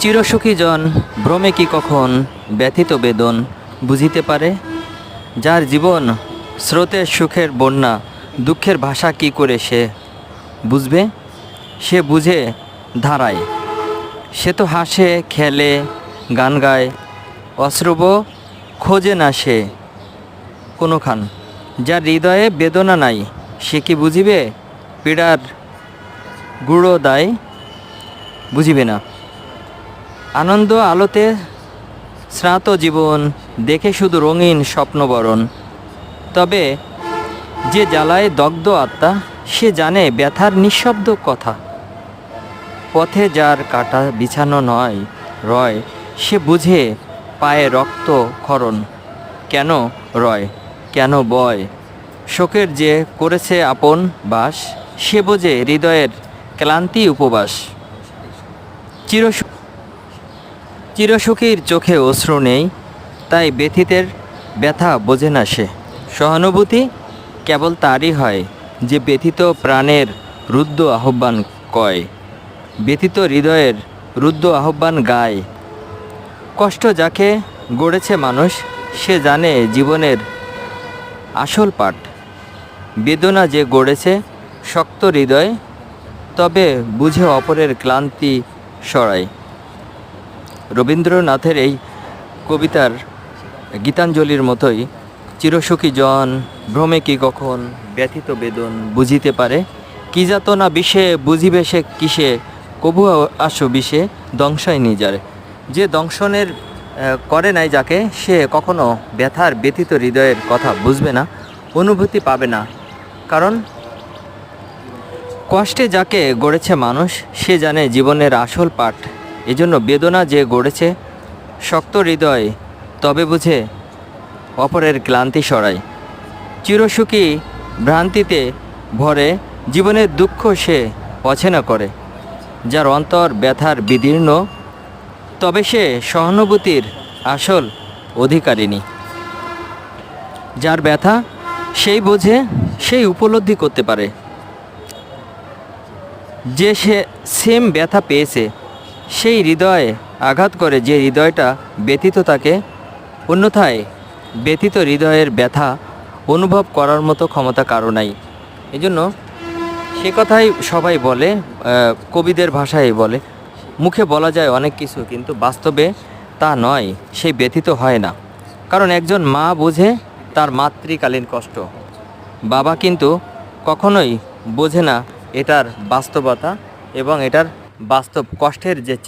চিরসুখী জন, ভ্রমে কি কখন ব্যথিত বেদন বুঝিতে পারে? যার জীবন স্রোতের সুখের বন্যা, দুঃখের ভাষা কি করে সে বুঝবে? সে বুঝে ধারায়। সে তো হাসে, খেলে, গান গায়, অশ্রব খোঁজে না সে কোনোখান। যার হৃদয়ে বেদনা নাই, সে কি বুঝিবে? পীড়ার গুঁড়ো দায় বুঝিবে না। আনন্দ আলোতে স্নাত জীবন, দেখে শুধু রঙিন স্বপ্নবরণ। তবে যে জ্বালায় দগ্ধ আত্মা, সে জানে ব্যথার নিঃশব্দ কথা। পথে যার কাটা বিছানো নয়, রয়, সে বুঝে পায়ে রক্ত ক্ষরণ। কেন রয়, কেন বয়? শোকের যে করেছে আপন বাস, সে বোঝে হৃদয়ের ক্লান্তি উপবাস। চিরসু চিরসুখীর চোখে অশ্রু নেই, তাই ব্যথিতের ব্যথা বোঝে না সে। সহানুভূতি কেবল তারই হয়, যে ব্যথিত প্রাণের রুদ্ধ আহ্বান কয়। ব্যথিত হৃদয়ের রুদ্ধ আহ্বান গায়। কষ্ট যাকে গড়েছে মানুষ, সে জানে জীবনের আসল পাঠ। বেদনা যে গড়েছে শক্ত হৃদয়, তবে বুঝে অপরের ক্লান্তি সরায়। রবীন্দ্রনাথের এই কবিতার গীতাঞ্জলির মতোই চিরসুখী জন, ভ্রমে কি কখন ব্যথিত বেদন বুঝিতে পারে? কি যাত না বিষে, বুঝিবে সে কিসে? কবু আসো বিষে দংশায় নিজারে। যে দংশনের করে নাই যাকে, সে কখনো ব্যথার ব্যথিত হৃদয়ের কথা বুঝবে না, অনুভূতি পাবে না। কারণ কষ্টে যাকে গড়েছে মানুষ, সে জানে জীবনের আসল পাঠ এজন্য বেদনা যে গড়েছে, শক্ত হৃদয় তবে বুঝে অপরের ক্লান্তি সরায়। চিরসুখী ভ্রান্তিতে ভরে জীবনের দুঃখ সে অচেনা করে, যার অন্তর ব্যথার বিদীর্ণ, তবে সে সহানুভূতির আসল অধিকারিণী। যার ব্যথা সেই বোঝে, সেই উপলব্ধি করতে পারে। যে সে সেম ব্যথা পেয়েছে সেই হৃদয়ে আঘাত করে যে হৃদয়টা ব্যথিত থাকে অন্যথায় ব্যথিত হৃদয়ের ব্যথা অনুভব করার মতো ক্ষমতা কারও নাই। এই জন্য সে কথাই সবাই বলে কবিদের ভাষায় বলে। মুখে বলা যায় অনেক কিছু, কিন্তু বাস্তবে তা নয়, সে ব্যথিত হয় না। কারণ একজন মা বোঝে তার মাতৃকালীন কষ্ট। বাবা কিন্তু কখনোই বোঝে না এটার বাস্তবতা এবং এটার বাস্তব কষ্টের যে